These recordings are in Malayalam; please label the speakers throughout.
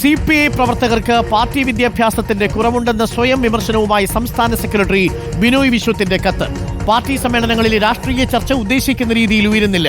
Speaker 1: സി പി ഐ പ്രവർത്തകർക്ക് പാർട്ടി വിദ്യാഭ്യാസത്തിന്റെ കുറവുണ്ടെന്ന സ്വയം വിമർശനവുമായി സംസ്ഥാന സെക്രട്ടറി ബിനോയ് വിശ്വത്തിന്റെ കത്ത്. പാർട്ടി സമ്മേളനങ്ങളിൽ രാഷ്ട്രീയ ചർച്ച ഉദ്ദേശിക്കുന്ന രീതിയിൽ ഉയരുന്നില്ല.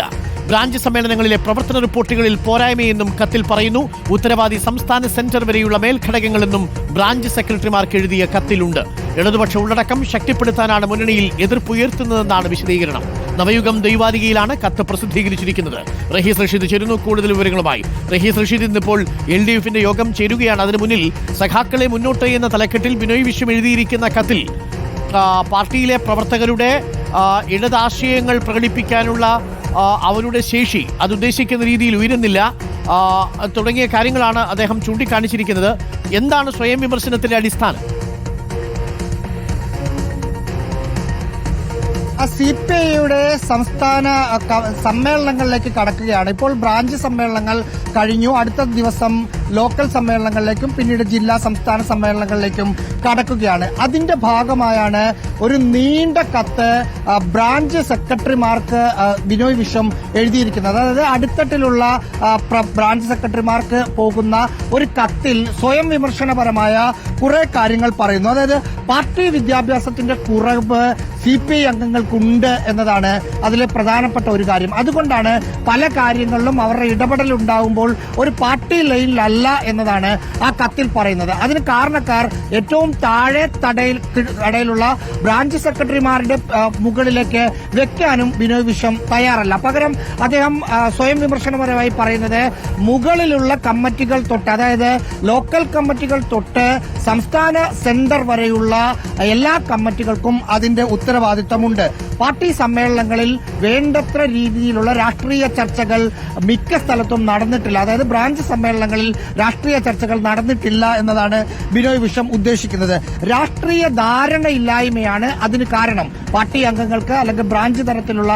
Speaker 1: ബ്രാഞ്ച് സമ്മേളനങ്ങളിലെ പ്രവർത്തന റിപ്പോർട്ടുകളിൽ പോരായ്മയെന്നും കത്തിൽ പറയുന്നു. ഉത്തരവാദി സംസ്ഥാന സെന്റർ വരെയുള്ള മേൽഘടകങ്ങളെന്നും ബ്രാഞ്ച് സെക്രട്ടറിമാർക്ക് എഴുതിയ കത്തിലുണ്ട്. ഇടതുപക്ഷ ഉള്ളടക്കം ശക്തിപ്പെടുത്താനാണ് മുന്നണിയിൽ എതിർപ്പുയർത്തുന്നതെന്നാണ് വിശദീകരണം. നവയുഗം ദൈവാതികയിലാണ് കത്ത് പ്രസിദ്ധീകരിച്ചിരിക്കുന്നത്. റഹീസ് റഷീദ് ചേരുന്നു കൂടുതൽ വിവരങ്ങളുമായി. റഹീസ് റഷീദ് ഇന്നിപ്പോൾ എൽ ഡി എഫിന്റെ യോഗം ചേരുകയാണ്. അതിനു മുന്നിൽ സഖാക്കളെ മുന്നോട്ട് എന്ന തലക്കെട്ടിൽ ബിനോയ് വിശ്വം എഴുതിയിരിക്കുന്ന കത്തിൽ പാർട്ടിയിലെ പ്രവർത്തകരുടെ ഇടതാശയങ്ങൾ പ്രകടിപ്പിക്കാനുള്ള അവരുടെ ശേഷി അത് ഉദ്ദേശിക്കുന്ന രീതിയിൽ ഉയരുന്നില്ല. തുടങ്ങിയ കാര്യങ്ങളാണ് അദ്ദേഹം ചൂണ്ടിക്കാണിച്ചിരിക്കുന്നത്. എന്താണ് സ്വയം വിമർശനത്തിന്റെ അടിസ്ഥാനം?
Speaker 2: സി പി ഐയുടെ സംസ്ഥാന സമ്മേളനങ്ങളിലേക്ക് കടക്കുകയാണ്. ഇപ്പോൾ ബ്രാഞ്ച് സമ്മേളനങ്ങൾ കഴിഞ്ഞു. അടുത്ത ദിവസം ലോക്കൽ സമ്മേളനങ്ങളിലേക്കും പിന്നീട് ജില്ലാ സംസ്ഥാന സമ്മേളനങ്ങളിലേക്കും കടക്കുകയാണ്. അതിന്റെ ഭാഗമായാണ് ഒരു നീണ്ട കത്ത് ബ്രാഞ്ച് സെക്രട്ടറിമാർക്ക് ബിനോയ് വിശ്വം എഴുതിയിരിക്കുന്നത്. അതായത് അടുത്തട്ടിലുള്ള ബ്രാഞ്ച് സെക്രട്ടറിമാർക്ക് പോകുന്ന ഒരു കത്തിൽ സ്വയം വിമർശനപരമായ കുറെ കാര്യങ്ങൾ പറയുന്നു. അതായത് പാർട്ടി വിദ്യാഭ്യാസത്തിന്റെ കുറവ് സി പി ഐ അംഗങ്ങൾക്കുണ്ട് എന്നതാണ് അതിലെ പ്രധാനപ്പെട്ട ഒരു കാര്യം. അതുകൊണ്ടാണ് പല കാര്യങ്ങളിലും അവരുടെ ഇടപെടൽ ഉണ്ടാകുമ്പോൾ ഒരു പാർട്ടി ലൈനിലല്ല എന്നതാണ് ആ കത്തിൽ പറയുന്നത്. അതിന് കാരണക്കാർ ഏറ്റവും താഴെ തടയിൽ ഇടയിലുള്ള ബ്രാഞ്ച് സെക്രട്ടറിമാരുടെ മുകളിലേക്ക് വെക്കാനും ബിനോയ് വിശ്വം തയ്യാറല്ല. പകരം അദ്ദേഹം സ്വയം വിമർശനപരമായി പറയുന്നത് മുകളിലുള്ള കമ്മിറ്റികൾ തൊട്ട് അതായത് ലോക്കൽ കമ്മിറ്റികൾ തൊട്ട് സംസ്ഥാന സെന്റർ വരെയുള്ള എല്ലാ കമ്മിറ്റികൾക്കും അതിന്റെ ഉത്തരവാദിത്തമുണ്ട്. പാർട്ടി സമ്മേളനങ്ങളിൽ വേണ്ടത്ര രീതിയിലുള്ള രാഷ്ട്രീയ ചർച്ചകൾ മിക്ക സ്ഥലത്തും നടന്നിട്ടില്ല. അതായത് ബ്രാഞ്ച് സമ്മേളനങ്ങളിൽ രാഷ്ട്രീയ ചർച്ചകൾ നടന്നിട്ടില്ല എന്നതാണ് ബിനോയ് വിഷം ഉദ്ദേശിക്കുന്നത്. രാഷ്ട്രീയ ധാരണയില്ലായ്മയാണ് അതിന് കാരണം. പാർട്ടി അംഗങ്ങൾക്ക് അല്ലെങ്കിൽ ബ്രാഞ്ച് തരത്തിലുള്ള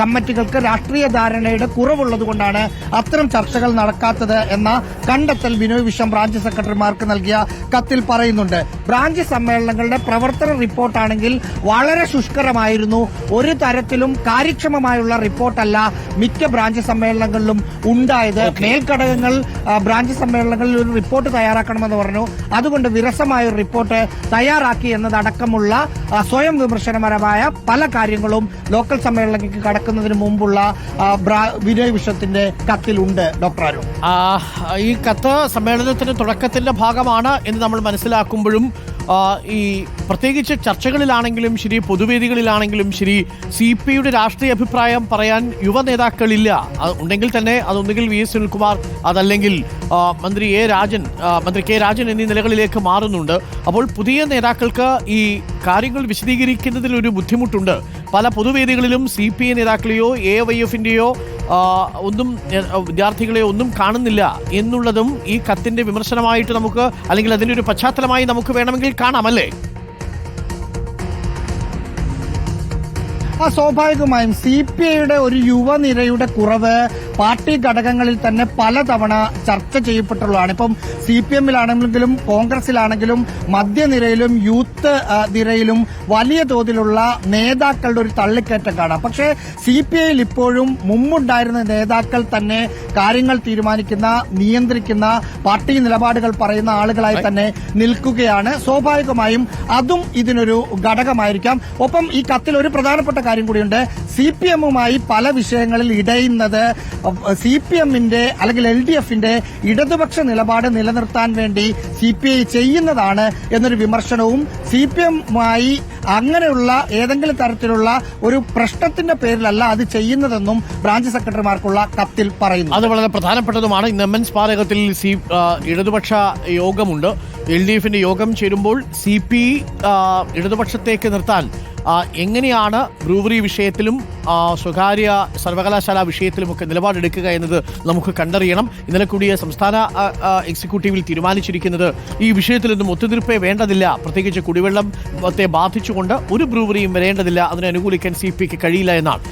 Speaker 2: കമ്മിറ്റികൾക്ക് രാഷ്ട്രീയ ധാരണയുടെ കുറവുള്ളത് കൊണ്ടാണ് അത്തരം ചർച്ചകൾ നടക്കാത്തത് എന്ന കണ്ടെത്തൽ ബിനോയ് വിഷം ബ്രാഞ്ച് സെക്രട്ടറിമാർക്ക് നൽകിയ കത്തിൽ പറയുന്നുണ്ട്. ബ്രാഞ്ച് സമ്മേളനങ്ങളുടെ പ്രവർത്തന റിപ്പോർട്ടാണെങ്കിൽ വളരെ ശുഷ്കരമായിരുന്നു. ഒരു തരത്തിലും കാര്യക്ഷമമായുള്ള റിപ്പോർട്ടല്ല മിക്ക ബ്രാഞ്ച് സമ്മേളനങ്ങളിലും ഉണ്ടായത്. മേൽഘടകങ്ങൾ ബ്രാഞ്ച് സമ്മേളനങ്ങളിൽ ഒരു റിപ്പോർട്ട് തയ്യാറാക്കണമെന്ന് പറഞ്ഞു. അതുകൊണ്ട് വിരസമായ ഒരു റിപ്പോർട്ട് തയ്യാറാക്കി എന്നതടക്കമുള്ള സ്വയം വിമർശനപരമായ പല കാര്യങ്ങളും ലോക്കൽ സമ്മേളനങ്ങൾക്ക് കടക്കുന്നതിന് മുമ്പുള്ള വിനയ് വിശ്വത്തിന്റെ കത്തിലുണ്ട്. ഡോക്ടർ അരുൺ.
Speaker 1: ഈ കത്ത് സമ്മേളനത്തിന്റെ തുടക്കത്തിന്റെ ഭാഗമാണ് എന്ന് നമ്മൾ മനസ്സിലാക്കുമ്പോഴും ഈ പ്രത്യേകിച്ച് ചർച്ചകളിലാണെങ്കിലും ശരി പൊതുവേദികളിലാണെങ്കിലും ശരി സി പി യുടെ രാഷ്ട്രീയ അഭിപ്രായം പറയാൻ യുവ നേതാക്കളില്ല. ഉണ്ടെങ്കിൽ തന്നെ അതൊന്നുകിൽ വി എസ് സുനിൽകുമാർ അതല്ലെങ്കിൽ മന്ത്രി എ രാജൻ മന്ത്രി കെ രാജൻ എന്നീ നിലകളിലേക്ക് മാറുന്നുണ്ട്. അപ്പോൾ പുതിയ നേതാക്കൾക്ക് ഈ കാര്യങ്ങൾ വിശദീകരിക്കുന്നതിൽ ഒരു ബുദ്ധിമുട്ടുണ്ട്. പല പൊതുവേദികളിലും സി പി ഐ നേതാക്കളെയോ എ വൈ എഫിന്റെയോ ഒന്നും വിദ്യാർത്ഥികളെ ഒന്നും കാണുന്നില്ല എന്നുള്ളതും ഈ കത്തിന്റെ വിമർശനമായിട്ട് നമുക്ക് അല്ലെങ്കിൽ അതിന്റെ ഒരു പശ്ചാത്തലമായി നമുക്ക് വേണമെങ്കിൽ കാണാം
Speaker 2: ആ സ്വാഭാവികമായും സി പി ഐയുടെ ഒരു യുവനിരയുടെ കുറവ് പാർട്ടി ഘടകങ്ങളിൽ തന്നെ പലതവണ ചർച്ച ചെയ്യപ്പെട്ടുള്ളതാണ്. ഇപ്പം സി പി എമ്മിലാണെങ്കിലും കോൺഗ്രസിലാണെങ്കിലും മധ്യനിരയിലും യൂത്ത് നിരയിലും വലിയ തോതിലുള്ള നേതാക്കളുടെ ഒരു തള്ളിക്കയറ്റം കാണാം പക്ഷേ സി പി ഐയിൽ ഇപ്പോഴും മുമ്പുണ്ടായിരുന്ന നേതാക്കൾ തന്നെ കാര്യങ്ങൾ തീരുമാനിക്കുന്ന നിയന്ത്രിക്കുന്ന പാർട്ടി നിലപാടുകൾ പറയുന്ന ആളുകളായി തന്നെ നിൽക്കുകയാണ്. സ്വാഭാവികമായും അതും ഇതിനൊരു ഘടകമായിരിക്കാം. ഒപ്പം ഈ കത്തിൽ ഒരു പ്രധാനപ്പെട്ട കാര്യം കൂടിയുണ്ട്. സി പി എമ്മുമായി പല വിഷയങ്ങളിൽ ഇടയുന്നത് സി പി എമ്മിന്റെ അല്ലെങ്കിൽ എൽ ഡി എഫിന്റെ ഇടതുപക്ഷ നിലപാട് നിലനിർത്താൻ വേണ്ടി സി പി ഐ ചെയ്യുന്നതാണ് എന്നൊരു വിമർശനവും സി പി എമ്മുമായി അങ്ങനെയുള്ള ഏതെങ്കിലും തരത്തിലുള്ള ഒരു പ്രശ്നത്തിന്റെ പേരിലല്ല അത് ചെയ്യുന്നതെന്നും ബ്രാഞ്ച് സെക്രട്ടറിമാർക്കുള്ള കത്തിൽ പറയുന്നു.
Speaker 1: അത് വളരെ പ്രധാനപ്പെട്ടതുമാണ്. ഇന്ന് എം. എൻ. സ്മാരകത്തിൽ സി ഇടതുപക്ഷ യോഗമുണ്ട്. എൽ ഡി എഫിന്റെ യോഗം ചേരുമ്പോൾ സി പി ഇടതുപക്ഷത്തേക്ക് നിർത്താൻ എങ്ങനെയാണ് ബ്രൂവറി വിഷയത്തിലും സ്വകാര്യ സർവകലാശാല വിഷയത്തിലുമൊക്കെ നിലപാടെടുക്കുക എന്നത് നമുക്ക് കണ്ടറിയണം. ഇന്നലെ കൂടിയ സംസ്ഥാന എക്സിക്യൂട്ടീവിൽ തീരുമാനിച്ചിരിക്കുന്നത് ഈ വിഷയത്തിൽ നിന്നും ഒത്തുതീർപ്പേ വേണ്ടതില്ല. പ്രത്യേകിച്ച് കുടിവെള്ളത്തെ ബാധിച്ചുകൊണ്ട് ഒരു ബ്രൂവറിയും വരേണ്ടതില്ല. അതിനെ അനുകൂലിക്കാൻ സി പിക്ക് കഴിയില്ല എന്നാണ്.